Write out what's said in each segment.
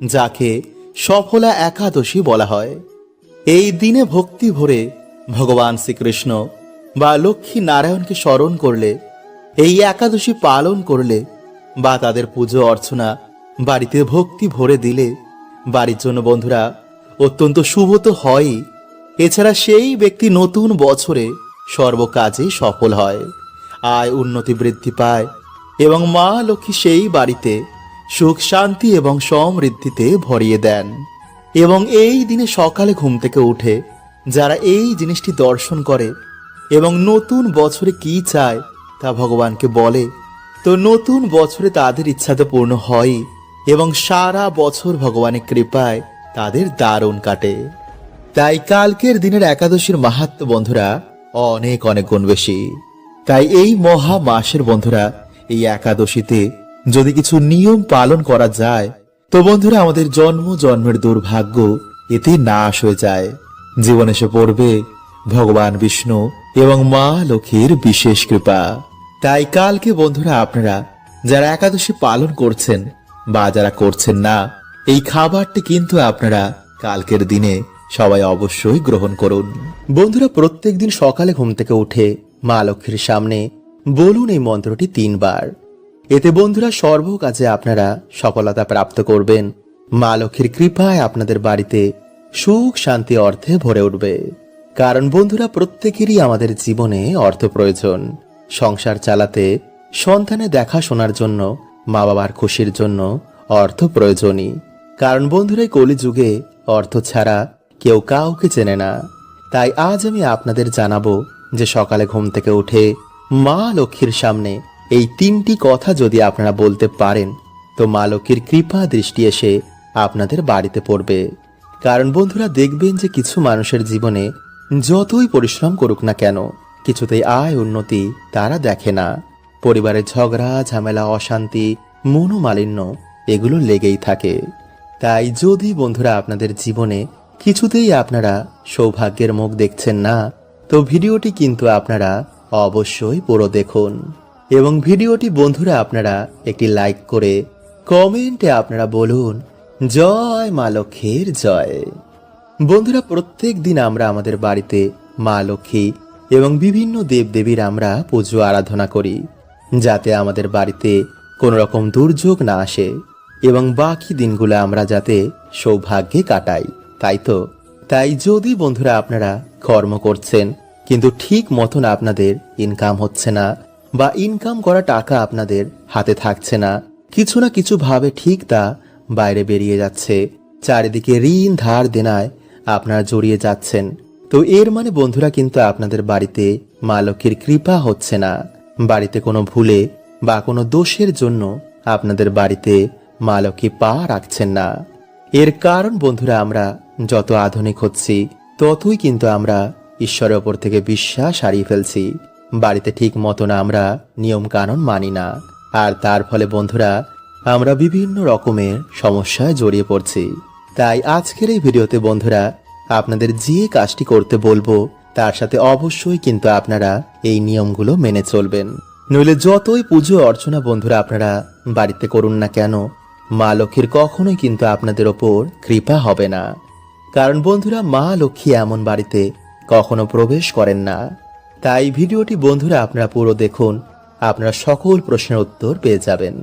যাকে সফলা একাদশী বলা হয়। এই দিনে ভক্তি ভরে ভগবান শ্রীকৃষ্ণ বা লক্ষ্মী নারায়ণকে স্মরণ করলে, এই একাদশী পালন করলে বা তাদের পুজো অর্চনা বাড়িতে ভক্তি ভরে দিলে, বাড়ির জন্য বন্ধুরা, অত্যন্ত শুভ তো হয়ই। এছাড়া সেই ব্যক্তি নতুন বছরে সর্বকাজে সফল হয়, আয় উন্নতি বৃদ্ধি পায় এবং মা লক্ষ্মী সেই বাড়িতে সুখ, শান্তি এবং সমৃদ্ধিতে ভরিয়ে দেন। এবং এই দিনে সকালে ঘুম থেকে উঠে যারা এই জিনিসটি দর্শন করে এবং নতুন বছরে কি চায় তা ভগবানকে বলে। তো নতুন বছরে তাদের ইচ্ছা তো পূর্ণ হয় এবং সারা বছর ভগবানের কৃপায় তাদের দারুণ কাটে। তাই কালকের দিনের একাদশীর মাহাত্ম বন্ধুরা অনেক অনেক গুণ বেশি। তাই এই মহা মাসের বন্ধুরা এই একাদশীতে যদি কিছু নিয়ম পালন করা যায়, তো বন্ধুরা আমাদের জন্ম জন্মের দুর্ভাগ্য এতে নাশ হয়ে যায়। জীবনে এসে পড়বে ভগবান বিষ্ণু এবং মা লক্ষ্মীর বিশেষ কৃপা। তাই কালকে বন্ধুরা আপনারা যারা একাদশী পালন করছেন বা যারা করছেন না, এই খাবারটি কিন্তু আপনারা কালকের দিনে সবাই অবশ্যই গ্রহণ করুন। বন্ধুরা প্রত্যেক দিন সকালে ঘুম থেকে উঠে মা লক্ষ্মীর সামনে বলুন এই মন্ত্রটি তিনবার। এতে বন্ধুরা সর্ব কাজে আপনারা সফলতা প্রাপ্ত করবেন। মা লক্ষ্মীর কৃপায় আপনাদের বাড়িতে সুখ, শান্তি, অর্থে ভরে উঠবে। কারণ বন্ধুরা প্রত্যেকেরই আমাদের জীবনে অর্থ প্রয়োজন। সংসার চালাতে সন্তানের দেখাশোনার জন্য মা বাবার খুশির জন্য অর্থ প্রয়োজনই। কারণ বন্ধুরা কলিযুগে অর্থ ছাড়া কেউ কাউকে চেনে না। তাই আজ আমি আপনাদের জানাব যে সকালে ঘুম থেকে উঠে মা লক্ষ্মীর সামনে এই তিনটি কথা যদি আপনারা বলতে পারেন, তো মা লক্ষ্মীর কৃপা দৃষ্টি এসে আপনাদের বাড়িতে পড়বে। কারণ বন্ধুরা, দেখবেন যে কিছু মানুষের জীবনে যতই পরিশ্রম করুক না কেন, কিছুতেই আয় উন্নতি তারা দেখে না। পরিবারের ঝগড়া, ঝামেলা, অশান্তি, মনোমালিন্য এগুলো লেগেই থাকে। তাই যদি বন্ধুরা আপনাদের জীবনে কিছুতেই আপনারা সৌভাগ্যের মুখ দেখছেন না, তো ভিডিওটি কিন্তু আপনারা অবশ্যই পুরো দেখুন। এবং ভিডিওটি বন্ধুরা আপনারা একটি লাইক করে কমেন্টে আপনারা বলুন, জয় মা লক্ষ্মীর জয়। বন্ধুরা, প্রত্যেক দিন আমরা আমাদের বাড়িতে মা লক্ষ্মী এবং বিভিন্ন দেবদেবীর আমরা পুজো আরাধনা করি, যাতে আমাদের বাড়িতে কোনো রকম দুর্যোগ না আসে এবং বাকি দিনগুলো আমরা যাতে সৌভাগ্যে কাটাই, তাই তো? তাই যদি বন্ধুরা আপনারা কর্ম করছেন, কিন্তু ঠিক মতন আপনাদের ইনকাম হচ্ছে না বা ইনকাম করা টাকা আপনাদের হাতে থাকছে না। কিছু না কিছু ভাবে ঠিক তা বাইরে বেরিয়ে যাচ্ছে। চারিদিকে ঋণ ধার দেনায় আপনারা জড়িয়ে যাচ্ছেন। তো এর মানে বন্ধুরা কিন্তু আপনাদের বাড়িতে মা লক্ষ্মীর কৃপা হচ্ছে না। বাড়িতে কোনো ভুলে বা কোনো দোষের জন্য আপনাদের বাড়িতে মা লক্ষ্মী পা রাখছেন না। এর কারণ বন্ধুরা আমরা যত আধুনিক হচ্ছি, ততই কিন্তু আমরা ঈশ্বরের ওপর থেকে বিশ্বাস হারিয়ে ফেলছি। বাড়িতে ঠিক মতন আমরা নিয়ম কানুন মানি না। আর তার ফলে বন্ধুরা, আমরা বিভিন্ন রকমের সমস্যায় জড়িয়ে পড়ছি। তাই আজকের এই ভিডিওতে বন্ধুরা, আপনাদের যে কাজটি করতে বলব, তার সাথে অবশ্যই কিন্তু আপনারা এই নিয়মগুলো মেনে চলবেন। নইলে যতই পুজো অর্চনা বন্ধুরা আপনারা বাড়িতে করুন না কেন, মা লক্ষ্মীর কখনোই কিন্তু আপনাদের ওপর কৃপা হবে না। কারণ বন্ধুরা, মা লক্ষ্মী এমন বাড়িতে কখনো প্রবেশ করেন না। তাই ভিডিওটি বন্ধুরা আপনারা পুরো দেখুন। আপনারা সকল প্রশ্নের উত্তর পেয়ে যাবেন।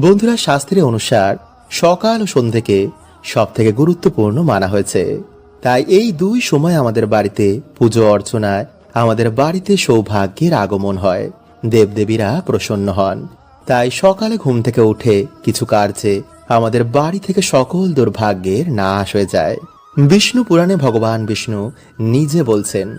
বন্ধুরা শাস্ত্রের অনুসার সকাল ও সন্ধ্যেকে সব থেকে গুরুত্বপূর্ণ মানা হয়েছে। তাই এই দুই সময় আমাদের বাড়িতে পুজো অর্চনায় আমাদের বাড়িতে সৌভাগ্যের আগমন হয়। দেবদেবীরা প্রসন্ন হন। তাই সকালে ঘুম থেকে উঠে কিছু কার্যে আমাদের বাড়ি থেকে সকল দুর্ভাগ্যের নাশ হয়ে যায়। বিষ্ণু পুরাণে ভগবান বিষ্ণু নিজে বলছেন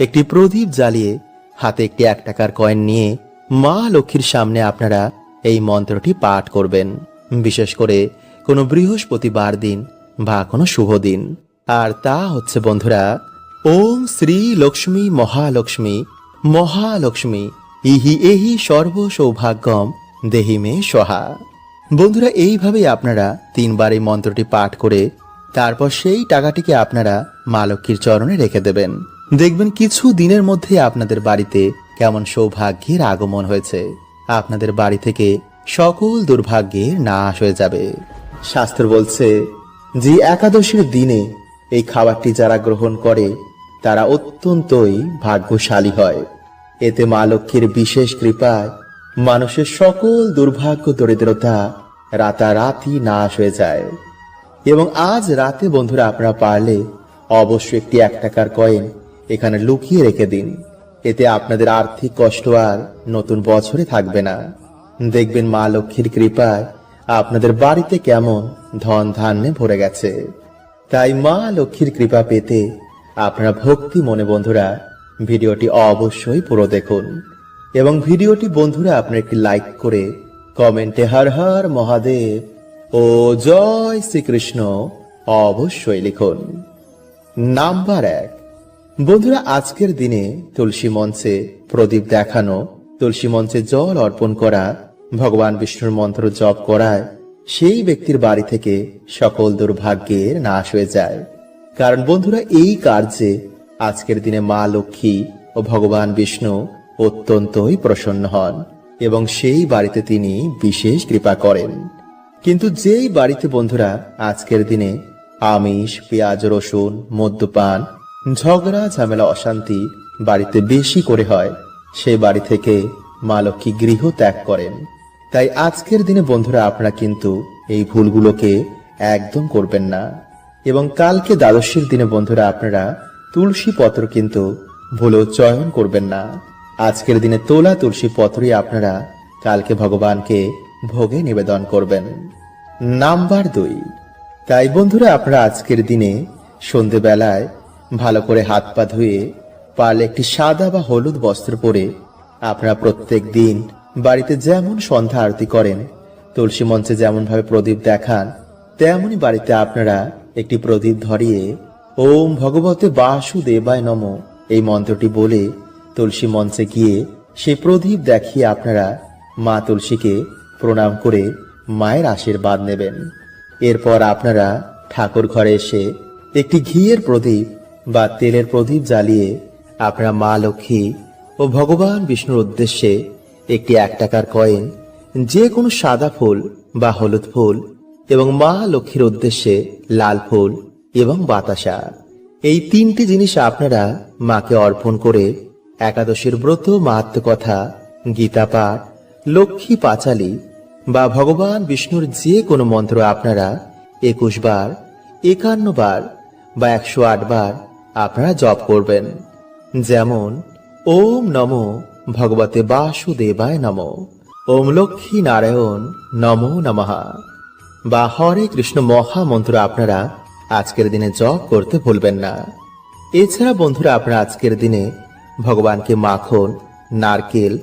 একটি প্রদীপ জ্বালিয়ে হাতে একটি এক টাকার কয়েন নিয়ে মা লক্ষ্মীর সামনে আপনারা এই মন্ত্রটি পাঠ করবেন। বিশেষ করে কোনো বৃহস্পতিবার দিন বা কোনো শুভ দিন। আর তা হচ্ছে, বন্ধুরা, ওম শ্রী লক্ষ্মী মহালক্ষ্মী মহালক্ষ্মী, ইহি এহি সর্ব সৌভাগ্যম দেহি মে সহা বন্ধুরা, এইভাবেই আপনারা তিনবার এই মন্ত্রটি পাঠ করে তারপর সেই টাকাটিকে আপনারা মা লক্ষ্মীর চরণে রেখে দেবেন। দেখবেন কিছু দিনের মধ্যে আপনাদের বাড়িতে কেমন সৌভাগ্যের আগমন হয়েছে। আপনাদের বাড়ি থেকে সকল দুর্ভাগ্যের নাশ হয়ে যাবে। শাস্ত্র বলছে যে একাদশীর দিনে এই খাবারটি যারা গ্রহণ করে, তারা অত্যন্তই ভাগ্যশালী হয়। এতে মা লক্ষ্মীর বিশেষ কৃপায় মানুষের সকল দুর্ভাগ্য, দরিদ্রতা রাতারাতি নাশ হয়ে যায়। এবং আজ রাতে বন্ধুরা আপনারা পারলে অবশ্যই একটি এক টাকার কয়েন এখানে লুকিয়ে রেখে দিন। এতে আপনাদের আর্থিক কষ্ট আর নতুন বছরে থাকবে না। দেখবেন মা লক্ষ্মীর কৃপায় আপনাদের বাড়িতে কেমন ধন ধান্যে ভরে গেছে। তাই মা লক্ষ্মীর কৃপা পেতে আপনারা ভক্তি মনে বন্ধুরা ভিডিওটি অবশ্যই পুরো দেখুন। এবং ভিডিওটি বন্ধুরা আপনার একটি লাইক করে কমেন্টে হর হর মহাদেব ও জয় শ্রীকৃষ্ণ অবশ্যই লিখুন। নাম্বার এক। বন্ধুরা, আজকের দিনে তুলসী মঞ্চে প্রদীপ দেখানো, তুলসী মঞ্চে জল অর্পণ করা, ভগবান বিষ্ণুর মন্ত্র জপ করায় সেই ব্যক্তির বাড়ি থেকে সকল দুর্ভাগ্যের নাশ হয়ে যায়। কারণ বন্ধুরা, এই কার্যে আজকের দিনে মা লক্ষ্মী ও ভগবান বিষ্ণু অত্যন্তই প্রসন্ন হন এবং সেই বাড়িতে তিনি বিশেষ কৃপা করেন। কিন্তু যেই বাড়িতে বন্ধুরা, আজকের দিনে আমিষ, পেঁয়াজ, রসুন, মদ্যপান ঝগড়া, ঝামেলা, অশান্তি বাড়িতে বেশি করে হয়। সেই বাড়ি থেকে মা লক্ষ্মী গৃহ ত্যাগ করেন। তাই আজকের দিনে বন্ধুরা আপনারা কিন্তু এই ভুলগুলোকে একদম করবেন না। এবং কালকে দ্বাদশীর দিনে বন্ধুরা আপনারা তুলসী পত্র কিন্তু ভুলেও চয়ন করবেন না। আজকের দিনে তোলা তুলসী পত্রই আপনারা কালকে ভগবানকে ভোগে নিবেদন করবেন। নাম্বার দুই। তাই বন্ধুরা আপনারা আজকের দিনে সন্ধেবেলায় ভালো করে হাত পা ধুয়ে পারলে একটি সাদা বা হলুদ বস্ত্র পরে আপনারা প্রত্যেক দিন বাড়িতে যেমন সন্ধ্যা আরতি করেন, তুলসী মঞ্চে যেমন ভাবে প্রদীপ দেখান, তেমনই বাড়িতে আপনারা একটি প্রদীপ ধরিয়ে ওম ভগবতে বাসুদেবায় নম এই মন্ত্রটি বলে তুলসী মঞ্চে গিয়ে সেই প্রদীপ দেখিয়ে আপনারা মা তুলসীকে প্রণাম করে মায়ের আশীর্বাদ নেবেন। এরপর আপনারা ঠাকুর ঘরে এসে একটি ঘিয়ের প্রদীপ বা তেলের প্রদীপ জ্বালিয়ে আপনারা মা লক্ষ্মী ও ভগবান বিষ্ণুর উদ্দেশ্যে একটি এক টাকার কয়েন, যে কোনো সাদা ফুল বা হলুদ ফুল এবং মা লক্ষ্মীর উদ্দেশ্যে লাল ফুল এবং বাতাসা। এই তিনটি জিনিস আপনারা মাকে অর্পণ করে একাদশীর ব্রত মাহাত্ম কথা, গীতা পাঠ, লক্ষ্মী পাঁচালী বা ভগবান বিষ্ণুর যে কোনো মন্ত্র আপনারা একুশ বার, একান্ন বার বা একশো আট বার আপনারা জপ করবেন। যেমন, ওম নমো ভগবতে বাসুদেবায় নম। ওম লক্ষ্মী নারায়ণ নমো নমঃ। বা হরে কৃষ্ণ মহামন্ত্র আপনারা আজকের দিনে জপ করতে ভুলবেন না। এছাড়া বন্ধুরা, আপনারা আজকের দিনে ভগবানকে মাখন, নারকেল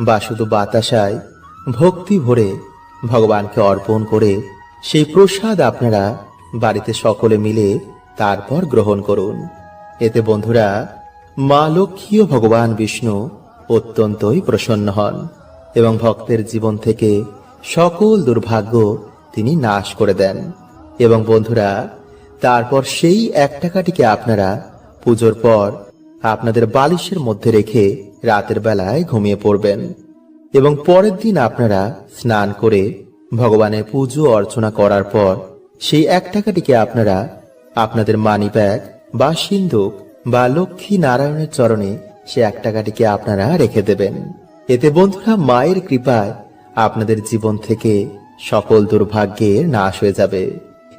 বা শুধু বাতাসায় ভক্তি ভরে ভগবানকে অর্পণ করে সেই প্রসাদ আপনারা বাড়িতে সকলে মিলে তারপর গ্রহণ করুন। এতে বন্ধুরা, মা লক্ষ্মী ও ভগবান বিষ্ণু অত্যন্তই প্রসন্ন হন এবং ভক্তের জীবন থেকে সকল দুর্ভাগ্য তিনি নাশ করে দেন। এবং বন্ধুরা, তারপর সেই এক টাকাটিকে আপনারা পুজোর পর আপনাদের বালিশের মধ্যে রেখে রাতের বেলায় ঘুমিয়ে পড়বেন এবং পরের দিন আপনারা স্নান করে ভগবানের পুজো অর্চনা করার পর সেই এক টাকাটিকে আপনারা আপনাদের মানি ব্যাগ বা সিন্ধুক বা লক্ষ্মী নারায়ণের চরণে সে এক টাকাটিকে আপনারা রেখে দেবেন। এতে বন্ধুরা মায়ের কৃপায় আপনাদের জীবন থেকে সকল দুর্ভাগ্যের নাশ হয়ে যাবে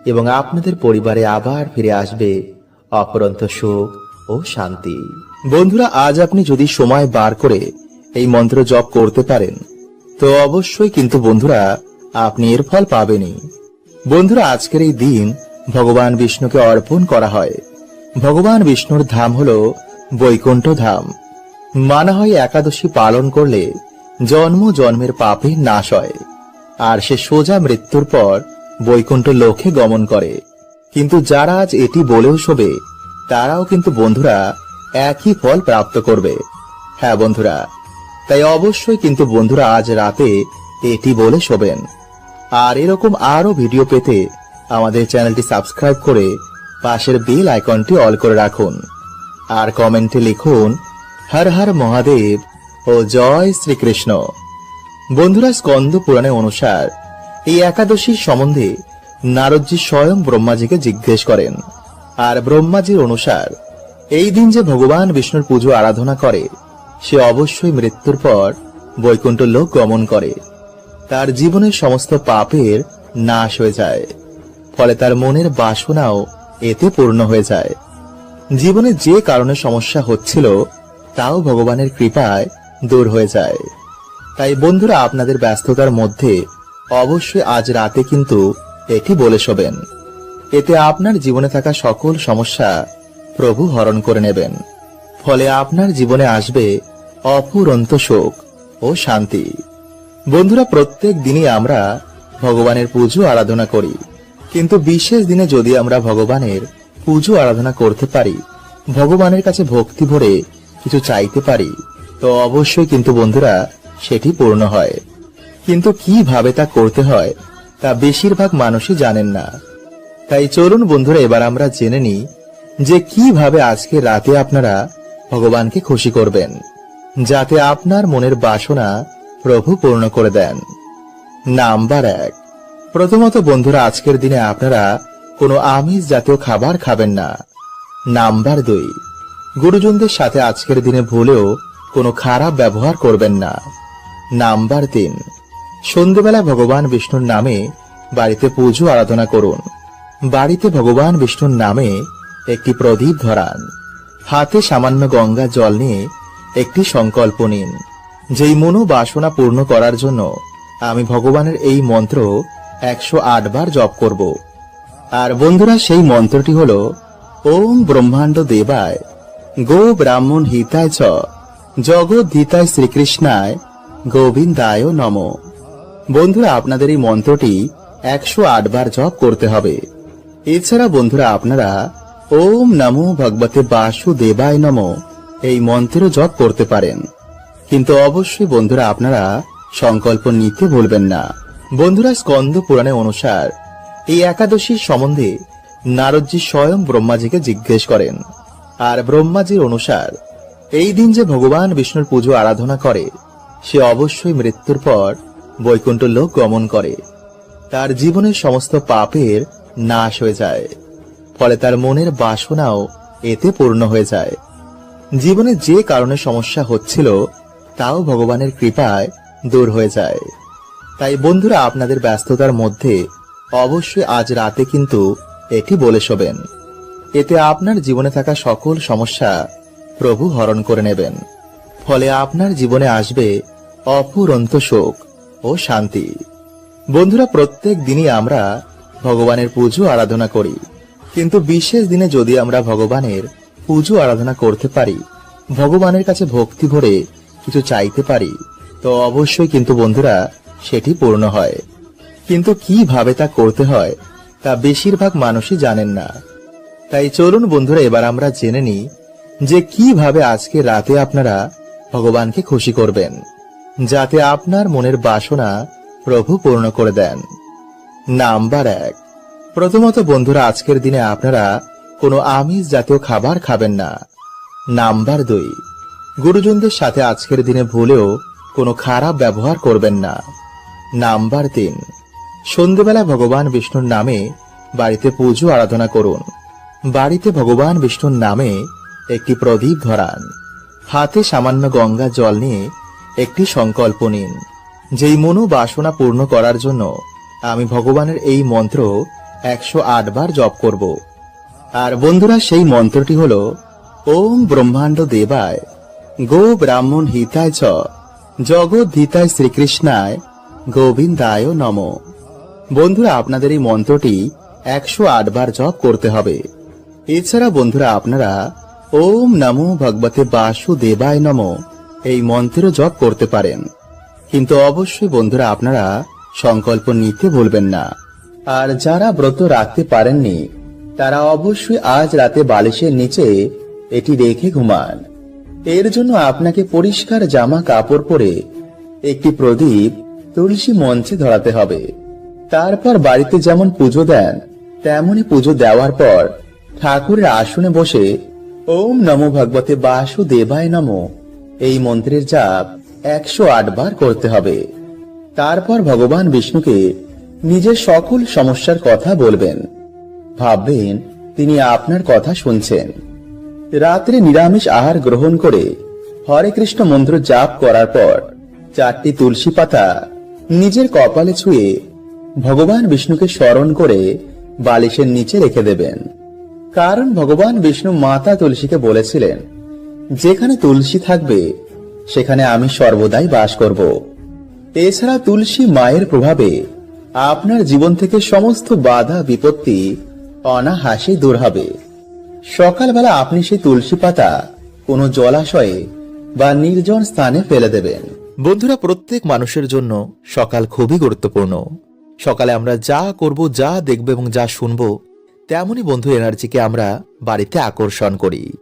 এবং আপনাদের পরিবারে আবার ফিরে আসবে অপরন্ত সুখ ও শান্তি। বন্ধুরা, আজ আপনি যদি সময় বার করে এই মন্ত্র জপ করতে পারেন, তো অবশ্যই কিন্তু বন্ধুরা আপনি এর ফল পাবেনই। বন্ধুরা, আজকের এই দিন ভগবান বিষ্ণুকে অর্পণ করা হয়। ভগবান বিষ্ণুর ধাম হল বৈকুণ্ঠ ধাম। মানা হয় একাদশী পালন করলে জন্ম জন্মের পাপে নাশ হয়, আর সে সোজা মৃত্যুর পর বৈকুণ্ঠ লোকে গমন করে। কিন্তু যারা আজ এটি বলেও শোবে, তারাও কিন্তু বন্ধুরা একই ফল প্রাপ্ত করবে। হ্যাঁ বন্ধুরা, তাই অবশ্যই কিন্তু বন্ধুরা আজ রাতে এটি বলে শোবেন। আর এরকম আরও ভিডিও পেতে আমাদের চ্যানেলটি সাবস্ক্রাইব করে পাশের বেল আইকনটি অল করে রাখুন। আর কমেন্টে লিখুন, হর হর মহাদেব ও জয় শ্রীকৃষ্ণ। বন্ধুরা, স্কন্দ পুরাণে অনুসার এই একাদশীর সম্বন্ধে নারদজি স্বয়ং ব্রহ্মাজিকে জিজ্ঞেস করেন। আর ব্রহ্মাজির অনুসার, এই দিন যে ভগবান বিষ্ণুর পুজো আরাধনা করে, সে অবশ্যই মৃত্যুর পর বৈকুণ্ঠ লোক গমন করে। তার জীবনের সমস্ত পাপের নাশ হয়ে যায়। ফলে তার মনের বাসনাও এতে পূর্ণ হয়ে যায়। জীবনে যে কারণে সমস্যা হচ্ছিল, তাও ভগবানের কৃপায় দূর হয়ে যায়। তাই বন্ধুরা, আপনাদের ব্যস্ততার মধ্যে অবশ্যই আজ রাতে কিন্তু এটি বলে শোবেন। এতে আপনার জীবনে থাকা সকল সমস্যা প্রভু হরণ করে নেবেন। ফলে আপনার জীবনে আসবে অপুরন্ত শোক ও শান্তি। বন্ধুরা, প্রত্যেক দিনই আমরা ভগবানের পুজো আরাধনা করি। কিন্তু বিশেষ দিনে যদি আমরা ভগবানের পুজো আরাধনা করতে পারি, ভগবানের কাছে ভক্তি ভরে কিছু চাইতে পারি, তো অবশ্যই কিন্তু বন্ধুরা সেটি পূর্ণ হয়। কিন্তু কীভাবে তা করতে হয়, তা বেশিরভাগ মানুষই জানেন না। তাই চলুন বন্ধুরা, এবার আমরা জেনে নিই যে কীভাবে আজকে রাতে আপনারা ভগবানকে খুশি করবেন, যাতে আপনার মনের বাসনা প্রভু পূর্ণ করে দেন। নাম্বার এক। প্রথমত বন্ধুরা, আজকের দিনে আপনারা কোনো আমিষ জাতীয় খাবার খাবেন না। নাম্বার দুই, গুরুজনদের সাথে আজকের দিনে ভুলেও কোনো খারাপ ব্যবহার করবেন না। নাম্বার তিন, সন্ধেবেলা ভগবান বিষ্ণুর নামে বাড়িতে পুজো আরাধনা করুন। বাড়িতে ভগবান বিষ্ণুর নামে একটি প্রদীপ ধরান। হাতে সামান্য গঙ্গা জল নিয়ে একটি সংকল্প নিন। যেই মনো বাসনা পূর্ণ করার জন্য আমি ভগবানের এই মন্ত্র একশো বার জপ করব। আর বন্ধুরা, সেই মন্ত্রটি হল, ওম ব্রহ্মাণ্ড দেবায়, গো ব্রাহ্মণ হিতায় চ, জগৎ হিতায় শ্রীকৃষ্ণায়, গোবিন্দায় নম। বন্ধুরা, আপনাদের এই মন্ত্রটি একশো আট বার জপ করতে হবে। এছাড়া বন্ধুরা, আপনারা, ওম নমো ভগবতে বাসুদেবায় নম, এই মন্ত্র জপ করতে পারেন। কিন্তু অবশ্যই বন্ধুরা, আপনারা সংকল্প নিতে ভুলবেন না। বন্ধুরা স্কন্দ পুরাণে অনুসার, এই একাদশীর সম্বন্ধে নারদজি স্বয়ং ব্রহ্মাজিকে জিজ্ঞেস করেন। আর ব্রহ্মাজির অনুসার, এই দিন যে ভগবান বিষ্ণুর পুজো আরাধনা করে, সে অবশ্যই মৃত্যুর পর বৈকুণ্ঠ লোক গমন করে। তার জীবনের সমস্ত পাপের নাশ হয়ে যায়, ফলে তার মনের বাসনাও এতে পূর্ণ হয়ে যায়। জীবনে যে কারণে সমস্যা হচ্ছিল, তাও ভগবানের কৃপায় দূর হয়ে যায়। তাই বন্ধুরা, আপনাদের ব্যস্ততার মধ্যে অবশ্যই আজ রাতে কিন্তু এটি বলে শোবেন। এতে আপনার জীবনে থাকা সকল সমস্যা প্রভু হরণ করে নেবেন। ফলে আপনার জীবনে আসবে অপুরন্ত শোক ও শান্তি। বন্ধুরা, প্রত্যেক দিনই আমরা ভগবানের পুজো আরাধনা করি। কিন্তু বিশেষ দিনে যদি আমরা ভগবানের পুজো আরাধনা করতে পারি, ভগবানের কাছে ভক্তি ভরে কিছু চাইতে পারি, তো অবশ্যই কিন্তু বন্ধুরা সেটি পূর্ণ হয়। কিন্তু কীভাবে তা করতে হয়, তা বেশিরভাগ মানুষই জানেন না। তাই চলুন বন্ধুরা, এবার আমরা জেনে নিই যে কীভাবে আজকে রাতে আপনারা ভগবানকে খুশি করবেন, যাতে আপনার মনের বাসনা প্রভু পূর্ণ করে দেন। নাম্বার এক, প্রথমত বন্ধুরা, আজকের দিনে আপনারা কোনো আমিষ জাতীয় খাবার খাবেন না। নাম্বার দুই, গুরুজনদের সাথে আজকের দিনে ভুলেও কোনো খারাপ ব্যবহার করবেন না। নাম্বার তিন সন্ধেবেলা ভগবান বিষ্ণুর নামে বাড়িতে পুজো আরাধনা করুন। বাড়িতে ভগবান বিষ্ণুর নামে একটি প্রদীপ ধরান। হাতে সামান্য গঙ্গা জল নিয়ে একটি সংকল্প নিন, যেই মনো বাসনা পূর্ণ করার জন্য আমি ভগবানের এই মন্ত্র একশো আট বার জপ করব। আর বন্ধুরা, সেই মন্ত্রটি হল, ওম ব্রহ্মাণ্ড দেবায় গো ব্রাহ্মণ হিতায় চ হিতায় শ্রীকৃষ্ণায় গোবিন্দায় নম। বন্ধুরা, আপনাদের এই মন্ত্রটি একশো আট বার জপ করতে হবে। এছাড়া বন্ধুরা, আপনারা ওম নমো ভগবতে বাসুদেবায় নম এই মন্ত্র জপ করতে পারেন। কিন্তু অবশ্যই বন্ধুরা, আপনারা সংকল্প নিতে ভুলবেন না। আর যারা ব্রত রাখতে পারেননি, তারা অবশ্যই আজ রাতে বালিশের নিচে এটি রেখে ঘুমান। এর জন্য আপনাকে পরিষ্কার জামা কাপড় পরে একটি প্রদীপ তুলসী মঞ্চে ধরাতে হবে। তারপর বাড়িতে যেমন পুজো দেন, তেমনি পুজো দেওয়ার পর ঠাকুরের আসনে বসে ওম নমো ভগবতে বাসুদেবায় নমো। এই মন্ত্রের জাপ একশো আট বার করতে হবে। তারপর ভগবান বিষ্ণুকে নিজের সকল সমস্যার কথা বলবেন। ভাববেন, তিনি আপনার কথা শুনছেন। রাত্রে নিরামিষ আহার গ্রহণ করে হরে কৃষ্ণ মন্ত্র জাপ করার পর চারটি তুলসী পাতা নিজের কপালে ছুঁয়ে ভগবান বিষ্ণুকে স্মরণ করে বালিশের নিচে রেখে দেবেন। কারণ ভগবান বিষ্ণু মাতা তুলসীকে বলেছিলেন, যেখানে তুলসী থাকবে, সেখানে আমি সর্বদাই বাস করব। এছাড়া তুলসী মায়ের প্রভাবে আপনার জীবন থেকে সমস্ত বাধা, বিপত্তি, অনাহাসে দূর হবে। সকালবেলা আপনি সেই তুলসী পাতা কোনো জলাশয়ে বা নির্জন স্থানে ফেলে দেবেন। বন্ধুরা, প্রত্যেক মানুষের জন্য সকাল খুবই গুরুত্বপূর্ণ। সকালে আমরা যা করব, যা দেখব এবং যা শুনব তেমনই বন্ধু এনার্জিকে আমরা বাড়িতে আকর্ষণ করি।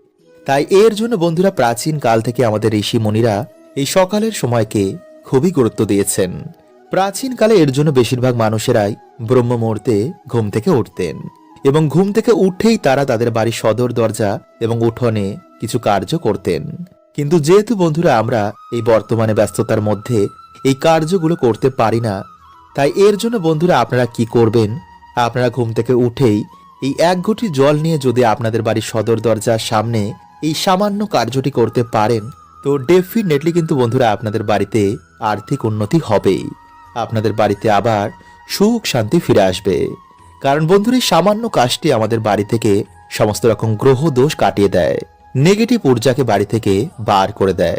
তাই এর জন্য বন্ধুরা, প্রাচীন কাল থেকে আমাদের ঋষি মুনিরা এই সকালের সময়কে খুবই গুরুত্ব দিয়েছেন। প্রাচীনকালে এর জন্য বেশিরভাগ মানুষেরাই ব্রহ্ম মুহূর্তে ঘুম থেকে উঠতেন এবং ঘুম থেকে উঠেই তারা তাদের বাড়ির সদর দরজা এবং উঠোনে কিছু কার্য করতেন। কিন্তু যেহেতু বন্ধুরা আমরা এই বর্তমানে ব্যস্ততার মধ্যে এই কার্যগুলো করতে পারি না, তাই এর জন্য বন্ধুরা আপনারা কি করবেন? আপনারা ঘুম থেকে উঠেই এই এক ঘটি জল নিয়ে যদি আপনাদের বাড়ির সদর দরজার সামনে এই সামান্য কার্যটি করতে পারেন, তো ডেফিনেটলি কিন্তু বন্ধুরা আপনাদের বাড়িতে আর্থিক উন্নতি হবেই। আপনাদের বাড়িতে আবার সুখ শান্তি ফিরে আসবে। কারণ বন্ধুরা এই সামান্য কাজটি আমাদের বাড়ি থেকে সমস্ত রকম গ্রহ দোষ কাটিয়ে দেয়। নেগেটিভ ঊর্জাকে বাড়ি থেকে বার করে দেয়।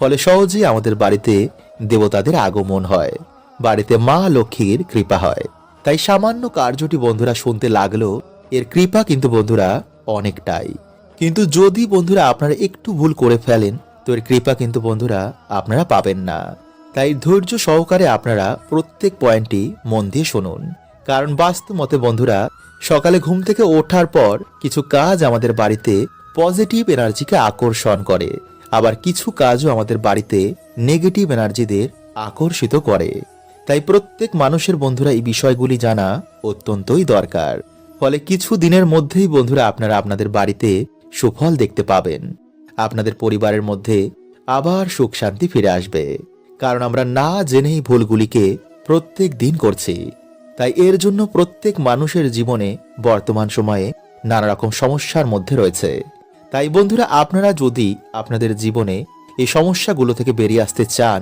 ফলে সহজেই আমাদের বাড়িতে দেবতাদের আগমন হয়। বাড়িতে মা লক্ষ্মীর কৃপা হয়। তাই সামান্য কার্যটি বন্ধুরা শুনতে লাগল, এর কৃপা কিন্তু বন্ধুরা অনেকটাই। কিন্তু যদি বন্ধুরা আপনারা একটু ভুল করে ফেলেন, তো এর কৃপা কিন্তু বন্ধুরা আপনারা পাবেন না। তাই ধৈর্য সহকারে আপনারা প্রত্যেক পয়েন্টটি মন দিয়ে শুনুন। কারণ বাস্তব মতে বন্ধুরা, সকালে ঘুম থেকে ওঠার পর কিছু কাজ আমাদের বাড়িতে পজিটিভ এনার্জিকে আকর্ষণ করে। আবার কিছু কাজও আমাদের বাড়িতে নেগেটিভ এনার্জিদের আকর্ষিত করে। তাই প্রত্যেক মানুষের বন্ধুরা এই বিষয়গুলি জানা অত্যন্তই দরকার। ফলে কিছু দিনের মধ্যেই বন্ধুরা আপনারা আপনাদের বাড়িতে সুফল দেখতে পাবেন। আপনাদের পরিবারের মধ্যে আবার সুখ শান্তি ফিরে আসবে। কারণ আমরা না জেনেই ভুলগুলিকে প্রত্যেক দিন করছি। তাই এর জন্য প্রত্যেক মানুষের জীবনে বর্তমান সময়ে নানা রকম সমস্যার মধ্যে রয়েছে। তাই বন্ধুরা, আপনারা যদি আপনাদের জীবনে এই সমস্যাগুলো থেকে বেরিয়ে আসতে চান,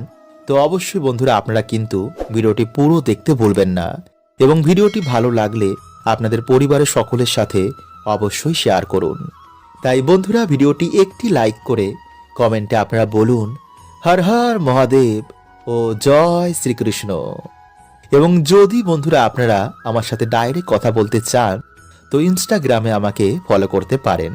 তো অবশ্যই বন্ধুরা আপনারা কিন্তু ভিডিওটি পুরো দেখতে ভুলবেন না এবং ভিডিওটি ভালো লাগলে আপনাদের পরিবারের সকলের সাথে অবশ্যই শেয়ার করুন। তাই বন্ধুরা, ভিডিওটি একটি লাইক করে কমেন্টে আপনারা বলুন, হর হর মহাদেব ও জয় শ্রীকৃষ্ণ। এবং যদি বন্ধুরা আপনারা আমার সাথে ডাইরেক্ট কথা বলতে চান, তো ইনস্টাগ্রামে আমাকে ফলো করতে পারেন।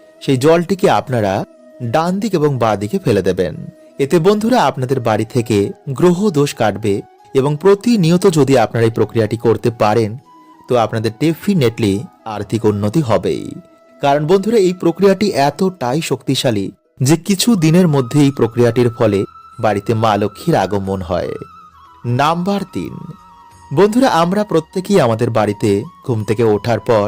সেই জলটিকে আপনারা ডান দিক এবং বাঁ দিকে ফেলে দেবেন। এতে বন্ধুরা আপনাদের বাড়ি থেকে গ্রহ দোষ কাটবে এবং প্রতিনিয়ত যদি আপনারা এই প্রক্রিয়াটি করতে পারেন, তো আপনাদের ডেফিনেটলি আর্থিক উন্নতি হবেই। কারণ বন্ধুরা, এই প্রক্রিয়াটি এতটাই শক্তিশালী যে কিছু দিনের মধ্যে এই প্রক্রিয়াটির ফলে বাড়িতে মা লক্ষ্মীর আগমন হয়। নাম্বার তিন, বন্ধুরা, আমরা প্রত্যেকেই আমাদের বাড়িতে ঘুম থেকে ওঠার পর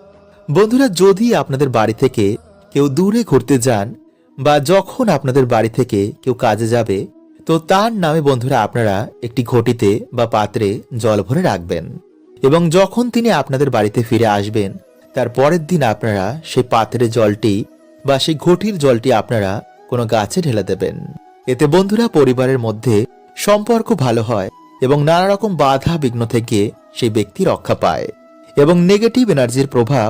বন্ধুরা, যদি আপনাদের বাড়ি থেকে কেউ দূরে ঘুরতে যান বা যখন আপনাদের বাড়ি থেকে কেউ কাজে যাবে, তো তার নামে বন্ধুরা আপনারা একটি ঘটিতে বা পাত্রে জল ভরে রাখবেন। এবং যখন তিনি আপনাদের বাড়িতে ফিরে আসবেন, তার পরের দিন আপনারা সেই পাত্রের জলটি বা সেই ঘটির জলটি আপনারা কোনো গাছে ঢেলে দেবেন। এতে বন্ধুরা পরিবারের মধ্যে সম্পর্ক ভালো হয় এবং নানা রকম বাধা বিঘ্ন থেকে সেই ব্যক্তি রক্ষা পায়। এবং নেগেটিভ এনার্জির প্রভাব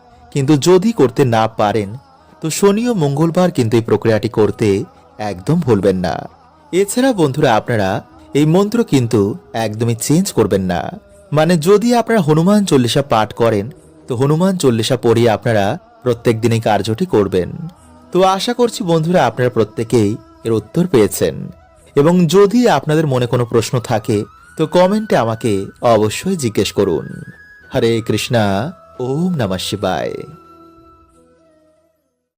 কিন্তু যদি করতে না পারেন, তো শনি ও মঙ্গলবার কিন্তু এই প্রক্রিয়াটি করতে একদম ভুলবেন না। এছাড়া বন্ধুরা আপনারা এই মন্ত্র কিন্তু একদমই চেঞ্জ করবেন না। মানে যদি আপনারা হনুমান চল্লিশা পাঠ করেন, তো হনুমান চল্লিশা পড়িয়ে আপনারা প্রত্যেক দিনই কার্যটি করবেন। তো আশা করছি বন্ধুরা আপনারা প্রত্যেকেই এর উত্তর পেয়েছেন। এবং যদি আপনাদের মনে কোনো প্রশ্ন থাকে, তো কমেন্টে আমাকে অবশ্যই জিজ্ঞেস করুন। হরে কৃষ্ণা। ওম নমঃ শিবায়।